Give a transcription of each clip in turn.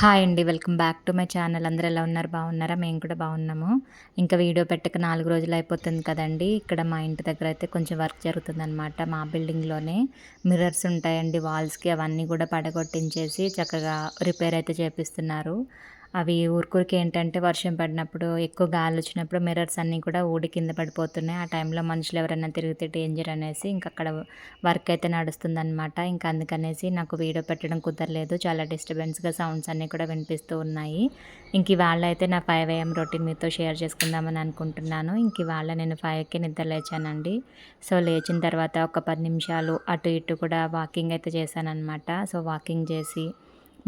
Hi అండి welcome back to my channel. అందరు ఎలా ఉన్నారు? బాగున్నారా? మేము కూడా బాగున్నాము. ఇంకా వీడియో పెట్టక నాలుగు రోజులు అయిపోతుంది కదండి. ఇక్కడ మా ఇంటి దగ్గర అయితే కొంచెం వర్క్ జరుగుతుందన్నమాట. మా బిల్డింగ్లోనే మిర్రర్స్ ఉంటాయండి వాల్స్కి అవన్నీ కూడా పడగొట్టించేసి చక్కగా రిపేర్ అయితే చేపిస్తున్నారు. అవి ఊరికూరికి ఏంటంటే వర్షం పడినప్పుడు ఎక్కువ గాలి వచ్చినప్పుడు మిర్రర్స్ అన్నీ కూడా ఊడి కింద పడిపోతున్నాయి. ఆ టైంలో మనుషులు ఎవరైనా తిరిగితే డేంజర్ అనేసి ఇంకా అక్కడ వర్క్ అయితే నడుస్తుందన్నమాట. ఇంకా అందుకనేసి నాకు వీడియో పెట్టడం కుదరలేదు. చాలా డిస్టర్బెన్స్గా సౌండ్స్ అన్నీ కూడా వినిపిస్తూ ఉన్నాయి. ఇంక ఇవాళ అయితే నా ఫైవ్ ఏఎం రొటీన్ మీతో షేర్ చేసుకుందామని అనుకుంటున్నాను. ఇంక ఇవాళ నేను ఫైవ్కి నిద్ర లేచానండి. సో లేచిన తర్వాత ఒక పది నిమిషాలు అటు ఇటు కూడా వాకింగ్ అయితే చేశాను అనమాట సో వాకింగ్ చేసి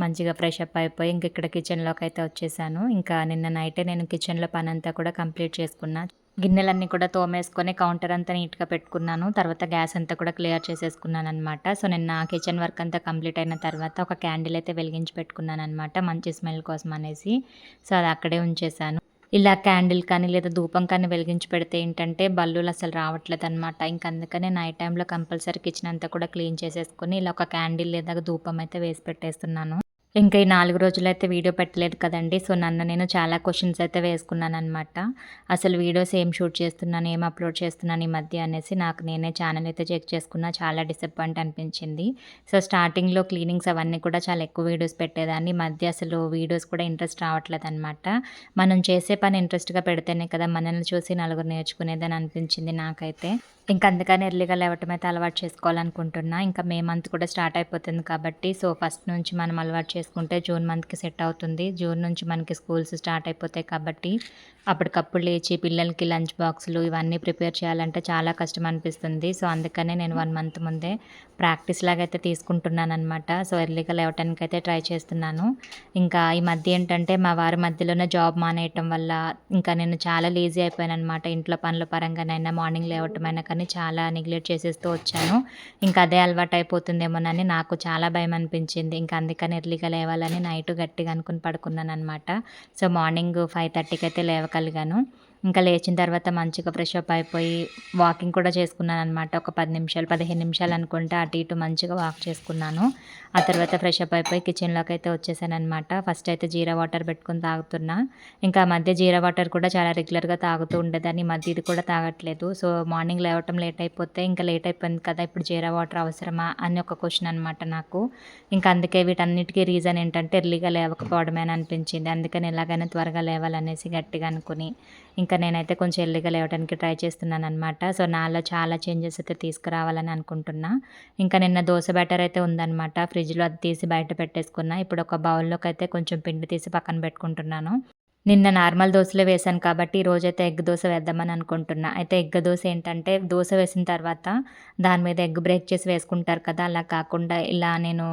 మంచిగా ఫ్రెష్ అప్ అయిపోయి ఇంక ఇక్కడ కిచెన్లోకి అయితే వచ్చేసాను. ఇంకా నిన్న నైటే నేను కిచెన్లో పని అంతా కూడా కంప్లీట్ చేసుకున్నా. గిన్నెలన్నీ కూడా తోమేసుకొని కౌంటర్ అంతా నీట్గా పెట్టుకున్నాను. తర్వాత గ్యాస్ అంతా కూడా క్లియర్ చేసేసుకున్నాను అనమాట సో నిన్న కిచెన్ వర్క్ అంతా కంప్లీట్ అయిన తర్వాత ఒక క్యాండిల్ అయితే వెలిగించి పెట్టుకున్నాను అనమాట మంచి స్మెల్ కోసం అనేసి. సో అది అక్కడే ఉంచేసాను. ఇలా క్యాండిల్ కానీ లేదా ధూపం కానీ వెలిగించి పెడితే ఏంటంటే బల్లులు అసలు రావట్లేదు అనమాట ఇంక అందుకనే నైట్ టైంలో కంపల్సరీ కిచెన్ అంతా కూడా క్లీన్ చేసేసుకొని ఇలా ఒక క్యాండిల్ లేదా ధూపం అయితే వేసి పెట్టేస్తున్నాను. ఇంకా ఈ నాలుగు రోజులు అయితే వీడియో పెట్టలేదు కదండి. సో నన్ను నేను చాలా క్వశ్చన్స్ అయితే వేసుకున్నాను అనమాట అసలు వీడియోస్ ఏం షూట్ చేస్తున్నాను ఏం అప్లోడ్ చేస్తున్నాను ఈ మధ్య అనేసి నాకు నేనే ఛానల్ అయితే చెక్ చేసుకున్నా చాలా డిసప్పాయింట్ అనిపించింది. సో స్టార్టింగ్లో క్లీనింగ్స్ అవన్నీ కూడా చాలా ఎక్కువ వీడియోస్ పెట్టేదాన్ని. మధ్య అసలు వీడియోస్ కూడా ఇంట్రెస్ట్ రావట్లేదు అనమాట మనం చేసే పని ఇంట్రెస్ట్గా పెడితేనే కదా మనల్ని చూసి నలుగురు నేర్చుకునేదని అనిపించింది నాకైతే. ఇంకా అందుకని ఎర్లీగా లేవటం అయితే అలవాటు చేసుకోవాలనుకుంటున్నా. ఇంకా మే మంత్ కూడా స్టార్ట్ అయిపోతుంది కాబట్టి సో ఫస్ట్ నుంచి మనం అలవాటు చేసుకుంటే జూన్ మంత్కి సెట్ అవుతుంది. జూన్ నుంచి మనకి స్కూల్స్ స్టార్ట్ అయిపోతాయి కాబట్టి అప్పటికప్పుడు లేచి పిల్లలకి లంచ్ బాక్సులు ఇవన్నీ ప్రిపేర్ చేయాలంటే చాలా కష్టం అనిపిస్తుంది. సో అందుకనే నేను వన్ మంత్ ముందే ప్రాక్టీస్ లాగా అయితే తీసుకుంటున్నాను అనమాట సో ఎర్లీగా లేవటానికి అయితే ట్రై చేస్తున్నాను. ఇంకా ఈ మధ్య ఏంటంటే మా వారి మధ్యలోనే జాబ్ మానేయటం వల్ల ఇంకా నేను చాలా లేజీ అయిపోయాను అనమాట ఇంట్లో పనుల పరంగానైనా మార్నింగ్ లేవటమైనా కానీ చాలా నెగ్లెక్ట్ చేసేస్తూ వచ్చాను. ఇంకా అదే అలవాటు అయిపోతుందేమోనని నాకు చాలా భయం అనిపించింది. ఇంకా అందుకని ఎర్లీగా లేవాలని నైట్ గట్టిగా అనుకుని పడుకున్నాను అనమాట సో మార్నింగ్ ఫైవ్ థర్టీకి అయితే లేవగలిగాను. ఇంకా లేచిన తర్వాత మంచిగా ఫ్రెష్ అప్ అయిపోయి వాకింగ్ కూడా చేసుకున్నాను అనమాట ఒక పది నిమిషాలు పదిహేను నిమిషాలు అనుకుంటే అటు ఇటు మంచిగా వాక్ చేసుకున్నాను. ఆ తర్వాత ఫ్రెష్ అప్ అయిపోయి కిచెన్లోకి అయితే వచ్చేసాను అనమాట ఫస్ట్ అయితే జీరా వాటర్ పెట్టుకుని తాగుతున్నా. ఇంకా మధ్య జీరా వాటర్ కూడా చాలా రెగ్యులర్గా తాగుతూ ఉండేదాన్ని. మధ్య ఇది కూడా తాగట్లేదు. సో మార్నింగ్ లేవటం లేట్ అయిపోతే ఇంకా లేట్ అయిపోయింది కదా ఇప్పుడు జీరా వాటర్ అవసరమా అని ఒక క్వశ్చన్ అనమాట నాకు. ఇంకా అందుకే వీటన్నిటికీ రీజన్ ఏంటంటే ఎర్లీగా లేవకపోవడమే అని అనిపించింది. అందుకని ఎలాగైనా త్వరగా లేవాలనేసి గట్టిగా అనుకుని ఇంకా నేనైతే కొంచెం ఎల్లిగా లేవడానికి ట్రై చేస్తున్నాను అనమాట సో నాలో చాలా చేంజెస్ అయితే తీసుకురావాలని అనుకుంటున్నా. ఇంకా నిన్న దోశ బ్యాటర్ అయితే ఉందన్నమాట. ఫ్రిడ్జ్లో అది తీసి బయట పెట్టేసుకున్నా. ఇప్పుడు ఒక బౌల్లోకి అయితే కొంచెం పిండి తీసి పక్కన పెట్టుకుంటున్నాను. నిన్న నార్మల్ దోశలే వేశాను కాబట్టి ఈరోజు అయితే ఎగ్ దోశ వేద్దామని అనుకుంటున్నా. అయితే ఎగ్ దోశ ఏంటంటే దోశ వేసిన తర్వాత దాని మీద ఎగ్ బ్రేక్ చేసి వేసుకుంటారు కదా అలా కాకుండా ఇలా నేను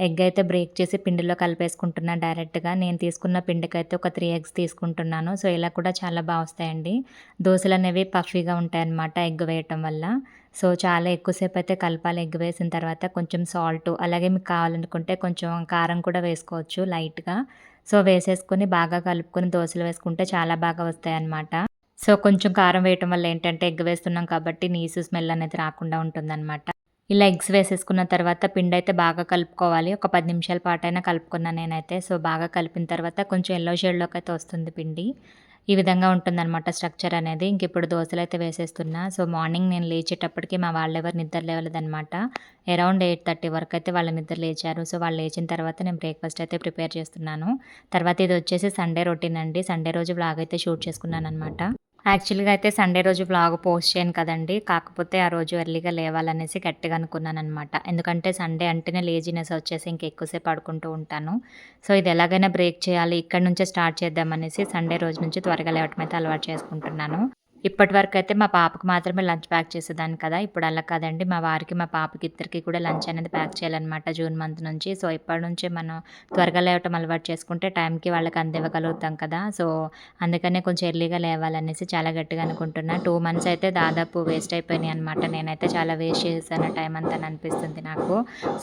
ఎగ్ అయితే బ్రేక్ చేసి పిండిలో కలిపేసుకుంటున్నాను డైరెక్ట్గా. నేను తీసుకున్న పిండికి అయితే ఒక త్రీ ఎగ్స్ తీసుకుంటున్నాను. సో ఇలా కూడా చాలా బాగా వస్తాయండి. దోశలు అనేవి పఫీగా ఉంటాయన్నమాట ఎగ్ వేయటం వల్ల. సో చాలా ఎక్కువసేపు అయితే కలపాలి ఎగ్ వేసిన తర్వాత కొంచెం సాల్ట్ అలాగే మీకు కావాలనుకుంటే కొంచెం కారం కూడా వేసుకోవచ్చు లైట్గా. సో వేసేసుకొని బాగా కలుపుకొని దోశలు వేసుకుంటే చాలా బాగా వస్తాయి అన్నమాట సో కొంచెం కారం వేయటం వల్ల ఏంటంటే ఎగ్ వేస్తున్నాం కాబట్టి నీసు స్మెల్ అనేది రాకుండా ఉంటుందన్నమాట. ఇలా ఎగ్స్ వేసేసుకున్న తర్వాత పిండి అయితే బాగా కలుపుకోవాలి. ఒక పది నిమిషాల పాటైనా కలుపుకున్నాను నేనైతే. సో బాగా కలిపిన తర్వాత కొంచెం ఎల్లో షేడ్లోకి అయితే వస్తుంది పిండి. ఈ విధంగా ఉంటుందన్నమాట స్ట్రక్చర్ అనేది. ఇంక ఇప్పుడు దోశలు అయితే వేసేస్తున్నా. సో మార్నింగ్ నేను లేచేటప్పటికి మా వాళ్ళు ఎవరు నిద్ర లేవలేదనమాట అరౌండ్ ఎయిట్ థర్టీ వరకు అయితే వాళ్ళ నిద్ర లేచారు. సో వాళ్ళు లేచిన తర్వాత నేను బ్రేక్ఫాస్ట్ అయితే ప్రిపేర్ చేస్తున్నాను. తర్వాత ఇది వచ్చేసి సండే రొటీన్ అండి. సండే రోజు బ్లాగ్ అయితే షూట్ చేసుకున్నాను అనమాట యాక్చువల్గా అయితే సండే రోజు బ్లాగ్ పోస్ట్ చేయను కదండి. కాకపోతే ఆ రోజు ఎర్లీగా లేవాలనేసి గట్టిగా అనుకున్నాను అనమాట ఎందుకంటే సండే అంటేనే లేజినెస్ వచ్చేసి ఇంక ఎక్కువసేపు పడుకుంటూ ఉంటాను. సో ఇది ఎలాగైనా బ్రేక్ చేయాలి ఇక్కడ నుంచే స్టార్ట్ చేద్దామనేసి సండే రోజు నుంచి త్వరగా లేవటం అయితే అలవాటు చేసుకుంటున్నాను. ఇప్పటి వరకు అయితే మా పాపకు మాత్రమే లంచ్ ప్యాక్ చేసేదాన్ని కదా. ఇప్పుడు అలా కదండి. మా వారికి మా పాపకి ఇద్దరికి కూడా లంచ్ అనేది ప్యాక్ చేయాలన్నమాట జూన్ మంత్ నుంచి. సో ఇప్పటి నుంచే మనం త్వరగా లేవటం అలవాటు చేసుకుంటే టైంకి వాళ్ళకి అందివ్వగలుగుతాం కదా. సో అందుకనే కొంచెం ఎర్లీగా లేవాలనేసి చాలా గట్టిగా అనుకుంటున్నా. టూ మంత్స్ అయితే దాదాపు వేస్ట్ అయిపోయినాయి అనమాట నేనైతే చాలా వేస్ట్ చేశాను టైం అంతా అనిపిస్తుంది నాకు.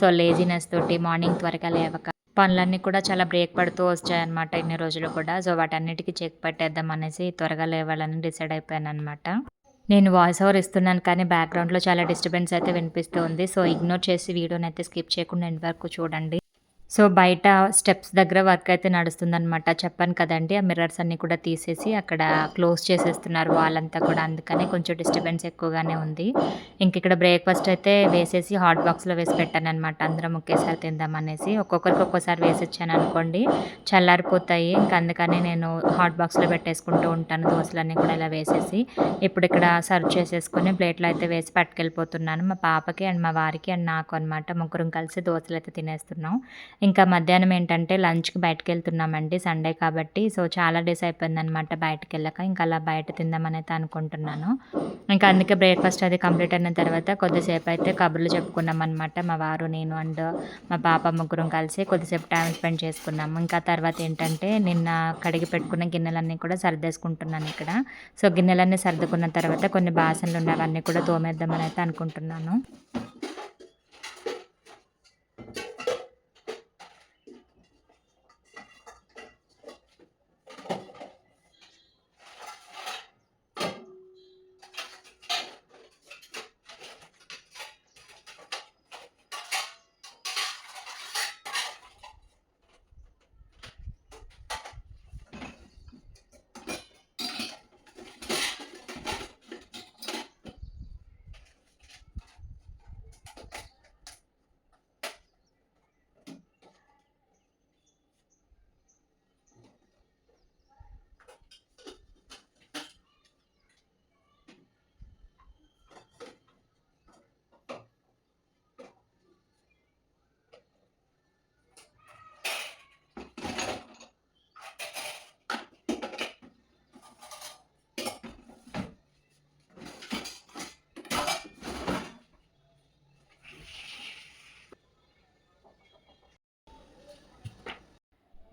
సో లేజినెస్ తోటి మార్నింగ్ త్వరగా లేవక పనులన్నీ కూడా చాలా బ్రేక్ పడుతూ వచ్చాయన్నమాట ఇన్ని రోజులు కూడా. సో వాటన్నిటికీ చెక్ పెట్టేద్దాం అనేసి త్వరగా లేవాలని డిసైడ్ అయిపోయాను అనమాట నేను వాయిస్ ఓవర్ ఇస్తున్నాను కానీ బ్యాక్గ్రౌండ్లో చాలా డిస్టర్బెన్స్ అయితే వినిపిస్తుంది సో ఇగ్నోర్ చేసి వీడియోని అయితే స్కిప్ చేయకుండా ఎండ్ వరకు చూడండి. సో బయట స్టెప్స్ దగ్గర వర్క్ అయితే నడుస్తుందనమాట చెప్పాను కదండి ఆ మిర్రర్స్ అన్నీ కూడా తీసేసి అక్కడ క్లోజ్ చేసేస్తున్నారు వాళ్ళంతా కూడా. అందుకనే కొంచెం డిస్టర్బెన్స్ ఎక్కువగానే ఉంది. ఇంక ఇక్కడ బ్రేక్ఫాస్ట్ అయితే వేసేసి హాట్ బాక్స్లో వేసి పెట్టాను అనమాట అందరం ఒకేసారి తిందామనేసి ఒక్కొక్కరికి ఒక్కోసారి వేసి ఇచ్చాను అనుకోండి చల్లారిపోతాయి. ఇంక అందుకనే నేను హాట్ బాక్స్లో పెట్టేసుకుంటూ ఉంటాను. దోశలన్నీ కూడా ఇలా వేసేసి ఇప్పుడు ఇక్కడ సర్వ్ చేసేసుకొని ప్లేట్లో అయితే వేసి పట్టుకెళ్ళిపోతున్నాను. మా పాపకి అండ్ మా వారికి అండ్ నాకు అనమాట ముగ్గురం కలిసి దోశలు అయితే తినేస్తున్నాం. ఇంకా మధ్యాహ్నం ఏంటంటే లంచ్కి బయటకు వెళ్తున్నామండి సండే కాబట్టి. సో చాలా డేస్ అయిపోయిందనమాట బయటకు వెళ్ళక ఇంకా అలా బయట తిందామని అయితే అనుకుంటున్నాను. ఇంకా అందుకే బ్రేక్ఫాస్ట్ అది కంప్లీట్ అయిన తర్వాత కొద్దిసేపు అయితే కబుర్లు చెప్పుకున్నాం అనమాట మా వారు నేను అండ్ మా పాప ముగ్గురం కలిసి కొద్దిసేపు టైం స్పెండ్ చేసుకున్నాము. ఇంకా తర్వాత ఏంటంటే నిన్న కడిగి పెట్టుకున్న గిన్నెలన్నీ కూడా సర్దేసుకుంటున్నాను ఇక్కడ. సో గిన్నెలన్నీ సర్దుకున్న తర్వాత కొన్ని బాసనలు ఉన్నవన్నీ కూడా తోమేద్దామని అయితే అనుకుంటున్నాను.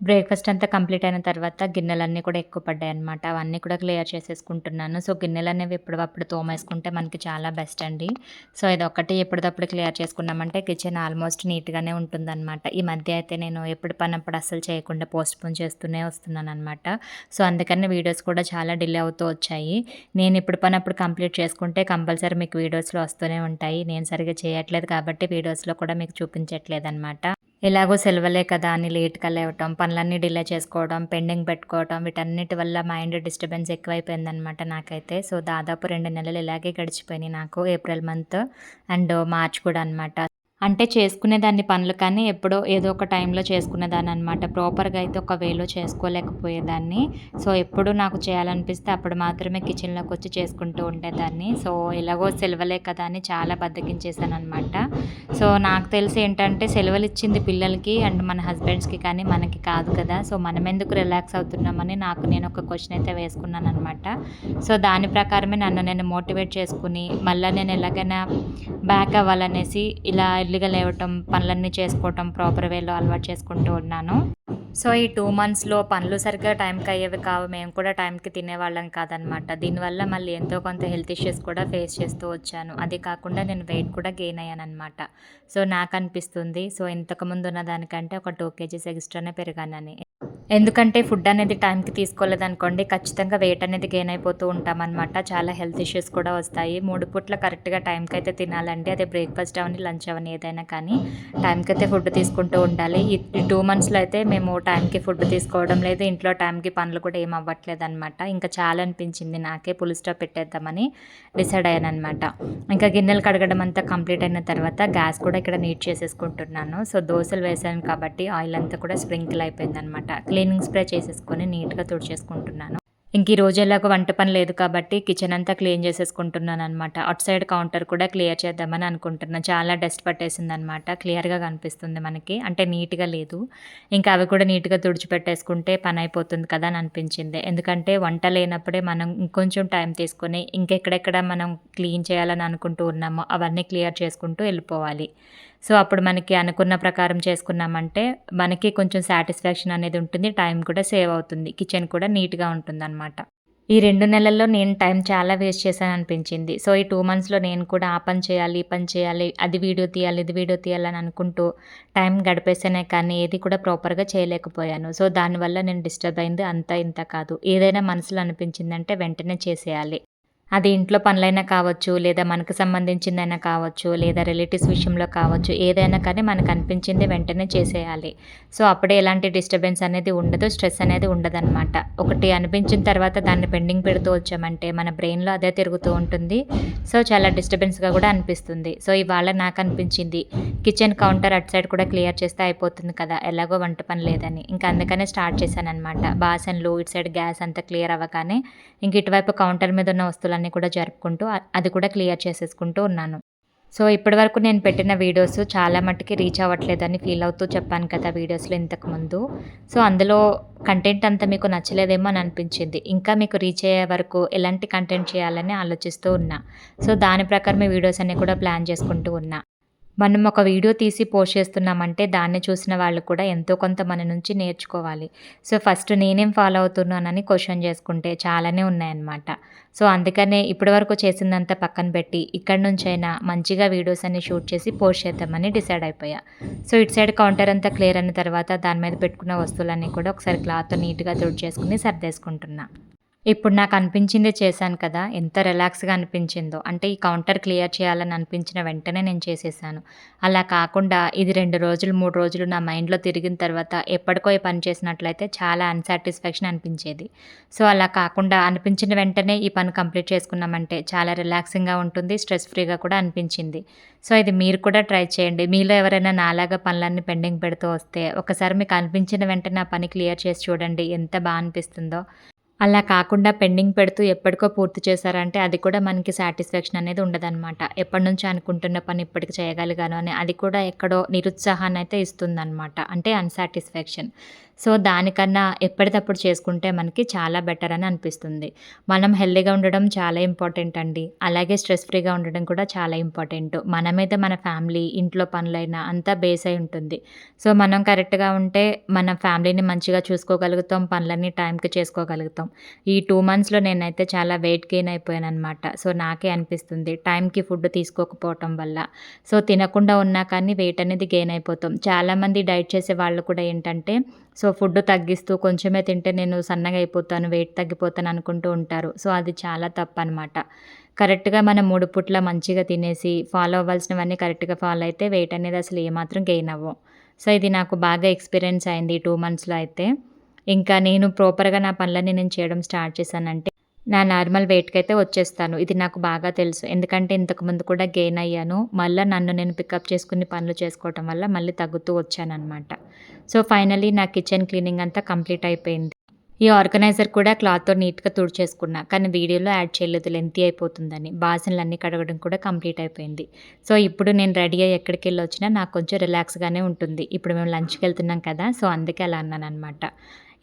బ్రేక్ఫాస్ట్ అంతా కంప్లీట్ అయిన తర్వాత గిన్నెలన్నీ కూడా ఎక్కువ పడ్డాయి అనమాట అవన్నీ కూడా క్లియర్ చేసేసుకుంటున్నాను. సో గిన్నెలు అనేవి ఎప్పటికప్పుడు తోమేసుకుంటే మనకి చాలా బెస్ట్ అండి. సో ఇది ఒకటి ఎప్పటికప్పుడు క్లియర్ చేసుకున్నామంటే కిచెన్ ఆల్మోస్ట్ నీట్గానే ఉంటుందన్నమాట. ఈ మధ్య అయితే నేను ఎప్పుడు పనప్పుడు అస్సలు చేయకుండా పోస్ట్ పోన్ చేస్తూనే వస్తున్నాను అనమాట సో అందుకని వీడియోస్ కూడా చాలా డిలే అవుతూ వచ్చాయి. నేను ఇప్పుడు పనప్పుడు కంప్లీట్ చేసుకుంటే కంపల్సరీ మీకు వీడియోస్లో వస్తూనే ఉంటాయి. నేను సరిగ్గా చేయట్లేదు కాబట్టి వీడియోస్లో కూడా మీకు చూపించట్లేదు అనమాట ఎలాగో సెలవులే కదా అని లేట్గా లేవటం పనులన్నీ డిలే చేసుకోవడం పెండింగ్ పెట్టుకోవడం వీటన్నిటి వల్ల మైండ్ డిస్టర్బెన్స్ ఎక్కువైపోయిందనమాట నాకైతే. సో దాదాపు రెండు నెలలు ఇలాగే గడిచిపోయినాయి నాకు ఏప్రిల్ మంత్ అండ్ మార్చ్ కూడా అనమాట అంటే చేసుకునేదాన్ని పనులు కానీ ఎప్పుడో ఏదో ఒక టైంలో చేసుకునేదాన్ని అనమాట ప్రాపర్గా అయితే ఒక వేలో చేసుకోలేకపోయేదాన్ని. సో ఎప్పుడు నాకు చేయాలనిపిస్తే అప్పుడు మాత్రమే కిచెన్లోకి వచ్చి చేసుకుంటూ ఉండేదాన్ని. సో ఎలాగో సెలవులే కదా అని చాలా బద్దకించేసాను అనమాట సో నాకు తెలిసి ఏంటంటే సెలవులు ఇచ్చింది పిల్లలకి అండ్ మన హస్బెండ్స్కి కానీ మనకి కాదు కదా. సో మనం ఎందుకు రిలాక్స్ అవుతున్నామని నాకు నేను ఒక క్వశ్చన్ అయితే వేసుకున్నాను అనమాట సో దాని ప్రకారమే నన్ను నేను మోటివేట్ చేసుకుని మళ్ళీ నేను ఎలాగైనా బ్యాక్ అవ్వాలనేసి ఇలా ఎర్లీగా లేవటం పనులన్నీ చేసుకోవటం ప్రాపర్ వేలో అలవాటు చేసుకుంటూ ఉన్నాను. సో ఈ టూ మంత్స్లో పనులు సరిగ్గా టైంకి అయ్యేవి కావు. మేము కూడా టైంకి తినేవాళ్ళం కాదనమాట దీనివల్ల మళ్ళీ ఎంతో కొంత హెల్త్ ఇష్యూస్ కూడా ఫేస్ చేస్తూ వచ్చాను. అది కాకుండా నేను వెయిట్ కూడా గెయిన్ అయ్యాను అనమాట సో నాకు అనిపిస్తుంది. సో ఇంతకుముందు ఉన్న దానికంటే ఒక టూ కేజీస్ ఎక్స్ట్రానే పెరిగానని. ఎందుకంటే ఫుడ్ అనేది టైంకి తీసుకోలేదనుకోండి ఖచ్చితంగా వెయిట్ అనేది గెయిన్ అయిపోతూ ఉంటామన్నమాట. చాలా హెల్త్ ఇష్యూస్ కూడా వస్తాయి. మూడు పూట్ల కరెక్ట్గా టైంకి అయితే తినాలండి. అదే బ్రేక్ఫాస్ట్ అవని లంచ్ అవని ఏదైనా కానీ టైంకి అయితే ఫుడ్ తీసుకుంటూ ఉండాలి. ఈ టూ మంత్స్లో అయితే మేము టైంకి ఫుడ్ తీసుకోవడం లేదు. ఇంట్లో టైంకి పనులు కూడా ఏం అవ్వట్లేదు అనమాట ఇంకా చాలా అనిపించింది నాకే. పులి స్టాప్ పెట్టేద్దామని డిసైడ్ అయ్యాను అనమాట ఇంకా గిన్నెలు కడగడం అంతా కంప్లీట్ అయిన తర్వాత గ్యాస్ కూడా ఇక్కడ నీట్ చేసేసుకుంటున్నాను. సో దోశలు వేసాను కాబట్టి ఆయిల్ అంతా కూడా స్ప్రింకిల్ అయిపోయింది అనమాట క్లీనింగ్ స్ప్రే చేసేసుకొని నీట్గా తుడిచేసుకుంటున్నాను. ఇంక ఈ రోజు వంట పని లేదు కాబట్టి కిచెన్ అంతా క్లీన్ చేసేసుకుంటున్నాను అనమాట అటు సైడ్ కౌంటర్ కూడా క్లియర్ చేద్దామని అనుకుంటున్నాను చాలా డస్ట్ పట్టేసింది అనమాట క్లియర్గా కనిపిస్తుంది మనకి. అంటే నీట్గా లేదు. ఇంకా అవి కూడా నీట్గా తుడిచిపెట్టేసుకుంటే పని అయిపోతుంది కదా అని అనిపించింది. ఎందుకంటే వంట లేనప్పుడే మనం ఇంకొంచెం టైం తీసుకొని ఇంకెక్కడెక్కడ మనం క్లీన్ చేయాలని అనుకుంటూ ఉన్నామో అవన్నీ క్లియర్ చేసుకుంటూ వెళ్ళిపోవాలి. సో అప్పుడు మనకి అనుకున్న ప్రకారం చేసుకున్నామంటే మనకి కొంచెం సాటిస్ఫాక్షన్ అనేది ఉంటుంది టైం కూడా సేవ్ అవుతుంది కిచెన్ కూడా నీట్గా ఉంటుంది అనమాట ఈ రెండు నెలల్లో నేను టైం చాలా వేస్ట్ చేశాను అనిపించింది. సో ఈ టూ మంత్స్లో నేను కూడా ఆ పని చేయాలి ఈ పని చేయాలి అది వీడియో తీయాలి ఇది వీడియో తీయాలని అనుకుంటూ టైం గడిపేసానే కానీ ఏది కూడా ప్రాపర్గా చేయలేకపోయాను. సో దానివల్ల నేను డిస్టర్బ్ అయింది అంతా ఇంత కాదు. ఏదైనా మనసులో అనిపించిందంటే వెంటనే చేసేయాలి. అది ఇంట్లో పనులైనా కావచ్చు, లేదా మనకు సంబంధించిందైనా కావచ్చు, లేదా రిలేటివ్స్ విషయంలో కావచ్చు, ఏదైనా కానీ మనకు అనిపించింది వెంటనే చేసేయాలి. సో, అప్పుడే ఎలాంటి డిస్టర్బెన్స్ అనేది ఉండదు. స్ట్రెస్ అనేది ఉండదనమాట. ఒకటి అనిపించిన తర్వాత దాన్ని పెండింగ్ పెడుతూ వచ్చామంటే మన బ్రెయిన్‌లో అదే తిరుగుతూ ఉంటుంది. సో, చాలా డిస్టర్బెన్స్‌గా కూడా అనిపిస్తుంది. సో, ఇవాళ నాకు అనిపించింది కిచెన్ కౌంటర్ అటు సైడ్ కూడా క్లియర్ చేస్తే అయిపోతుంది కదా! ఎలాగో వంట పని లేదని. ఇంకా అందుకనే స్టార్ట్ చేశాననమాట. బాసన్లు, ఇటు సైడ్ గ్యాస్ అంతా క్లియర్ అవ్వగానే ఇంక ఇటువైపు కౌంటర్ మీద ఉన్న వస్తువులన్నీ కూడా జరుపుకుంటూ అది కూడా క్లియర్ చేసేసుకుంటూ ఉన్నాను. సో, ఇప్పటివరకు నేను పెట్టిన వీడియోస్ చాలా మట్టుకి రీచ్ అవ్వట్లేదని ఫీల్ అవుతూ చెప్పాను కదా వీడియోస్‌లో ఇంతకుముందు. సో, అందులో కంటెంట్ అంతా మీకు నచ్చలేదేమో అని అనిపించింది. ఇంకా మీకు రీచ్ అయ్యే వరకు ఎలాంటి కంటెంట్ చేయాలని ఆలోచిస్తూ ఉన్నా. సో, దాని ప్రకారమే వీడియోస్ అన్నీ కూడా ప్లాన్ చేసుకుంటూ ఉన్నా. మనం ఒక వీడియో తీసి పోస్ట్ చేస్తున్నామంటే దాన్ని చూసిన వాళ్ళు కూడా ఎంతో కొంత మన నుంచి నేర్చుకోవాలి. సో, ఫస్ట్ నేనేం ఫాలో అవుతున్నానని క్వశ్చన్ చేసుకుంటే చాలానే ఉన్నాయన్నమాట. సో, అందుకనే ఇప్పటివరకు చేసిందంతా పక్కన పెట్టి ఇక్కడి నుంచైనా మంచిగా వీడియోస్ అన్ని షూట్ చేసి పోస్ట్ చేద్దామని డిసైడ్ అయిపోయా. సో, ఇటు సైడ్ కౌంటర్ అంతా క్లియర్ అయిన తర్వాత దాని మీద పెట్టుకున్న వస్తువులన్నీ కూడా ఒకసారి క్లాత్‌తో నీట్‌గా తుడిచేసుకొని సర్దేసుకుంటున్నా. ఇప్పుడు నాకు అనిపించింది చేశాను కదా! ఎంత రిలాక్స్‌గా అనిపించిందో. అంటే ఈ కౌంటర్ క్లియర్ చేయాలని అనిపించిన వెంటనే నేను చేసేసాను. అలా కాకుండా ఇది రెండు రోజులు, మూడు రోజులు నా మైండ్‌లో తిరిగిన తర్వాత ఎప్పటికో ఈ పని చేసినట్లయితే చాలా అన్‌సాటిస్ఫాక్షన్ అనిపించేది. సో, అలా కాకుండా అనిపించిన వెంటనే ఈ పని కంప్లీట్ చేసుకున్నామంటే చాలా రిలాక్సింగ్‌గా ఉంటుంది. స్ట్రెస్ ఫ్రీగా కూడా అనిపించింది. సో, ఇది మీరు కూడా ట్రై చేయండి. మీలో ఎవరైనా నాలాగా పనులన్నీ పెండింగ్ పెడుతూ వస్తే ఒకసారి మీకు అనిపించిన వెంటనే ఆ పని క్లియర్ చేసి చూడండి. ఎంత బాగా అనిపిస్తుందో. అలా కాకుండా పెండింగ్ పెడుతూ ఎప్పటికో పూర్తి చేశారంటే అది కూడా మనకి సాటిస్ఫాక్షన్ అనేది ఉండదనమాట. ఎప్పటినుంచో అనుకుంటున్న పని ఇప్పటికి చేయగలిగాను అని అది కూడా ఎక్కడో నిరుత్సాహాన్ని అయితే ఇస్తుందన్నమాట అంటే అన్‌సాటిస్ఫాక్షన్. సో, దానికన్నా ఎప్పటికప్పుడు చేసుకుంటే మనకి చాలా బెటర్ అని అనిపిస్తుంది. మనం హెల్తీగా ఉండడం చాలా ఇంపార్టెంట్ అండి. అలాగే స్ట్రెస్ ఫ్రీగా ఉండడం కూడా చాలా ఇంపార్టెంట్. మన మీద మన ఫ్యామిలీ, ఇంట్లో పనులైనా అంతా బేస్ అయి ఉంటుంది. సో, మనం కరెక్ట్‌గా ఉంటే మన ఫ్యామిలీని మంచిగా చూసుకోగలుగుతాం. పనులన్నీ టైంకి చేసుకోగలుగుతాం. ఈ టూ మంత్స్‌లో నేనైతే చాలా వెయిట్ గెయిన్ అయిపోయాననమాట. సో, నాకే అనిపిస్తుంది టైంకి ఫుడ్ తీసుకోకపోవటం వల్ల. సో, తినకుండా ఉన్నా కానీ వెయిట్ అనేది గెయిన్ అయిపోతాం. చాలామంది డైట్ చేసే వాళ్ళు కూడా ఏంటంటే సో, ఫుడ్ తగ్గిస్తూ కొంచెమే తింటే నేను సన్నగా అయిపోతాను, వెయిట్ తగ్గిపోతాను అనుకుంటూ ఉంటారు. సో, అది చాలా తప్పు అనమాట కరెక్ట్‌గా మనం మూడు పుట్ల మంచిగా తినేసి ఫాలో అవ్వాల్సినవన్నీ కరెక్ట్‌గా ఫాలో అయితే వెయిట్ అనేది అసలు ఏమాత్రం గెయిన్ అవ్వం. సో, ఇది నాకు బాగా ఎక్స్‌పీరియన్స్ అయింది టూ మంత్స్‌లో అయితే. ఇంకా నేను ప్రాపర్‌గా నా పనులన్నీ నేను చేయడం స్టార్ట్ చేశానంటే నా నార్మల్ వెయిట్కి అయితే వచ్చేస్తాను. ఇది నాకు బాగా తెలుసు. ఎందుకంటే ఇంతకుముందు కూడా గెయిన్ అయ్యాను. మళ్ళీ నన్ను నేను పికప్ చేసుకుని పనులు చేసుకోవటం వల్ల మళ్ళీ తగ్గుతూ వచ్చాననమాట. సో, ఫైనలీ నా కిచెన్ క్లీనింగ్ అంతా కంప్లీట్ అయిపోయింది. ఈ ఆర్గనైజర్ కూడా క్లాత్‌తో నీట్‌గా తుడిచేసుకున్నా. కానీ వీడియోలో యాడ్ చేయలేదు లెంతీ అయిపోతుందని. బాసనలన్నీ కడగడం కూడా కంప్లీట్ అయిపోయింది. సో, ఇప్పుడు నేను రెడీ అయ్యి ఎక్కడికెళ్ళొచ్చినా నాకు కొంచెం రిలాక్స్‌గానే ఉంటుంది. ఇప్పుడు మేము లంచ్కి వెళ్తున్నాం కదా! సో, అందుకే అలా అన్నాననమాట.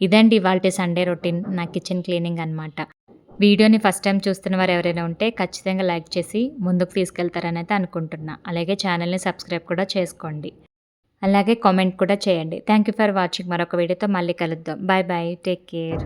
ఇదండి ఇవాళ సండే రొటీన్ నా కిచెన్ క్లీనింగ్ అనమాట. వీడియోని ఫస్ట్ టైం చూస్తున్న వారు ఎవరైనా ఉంటే ఖచ్చితంగా లైక్ చేసి ముందుకు తీసుకెళ్తారనైతే అనుకుంటున్నా. అలాగే ఛానల్‌ని సబ్స్క్రైబ్ కూడా చేసుకోండి. అలాగే కామెంట్ కూడా చేయండి. Thank you for watching. మరొక వీడియోతో మళ్ళీ కలుద్దాం. Bye bye take care.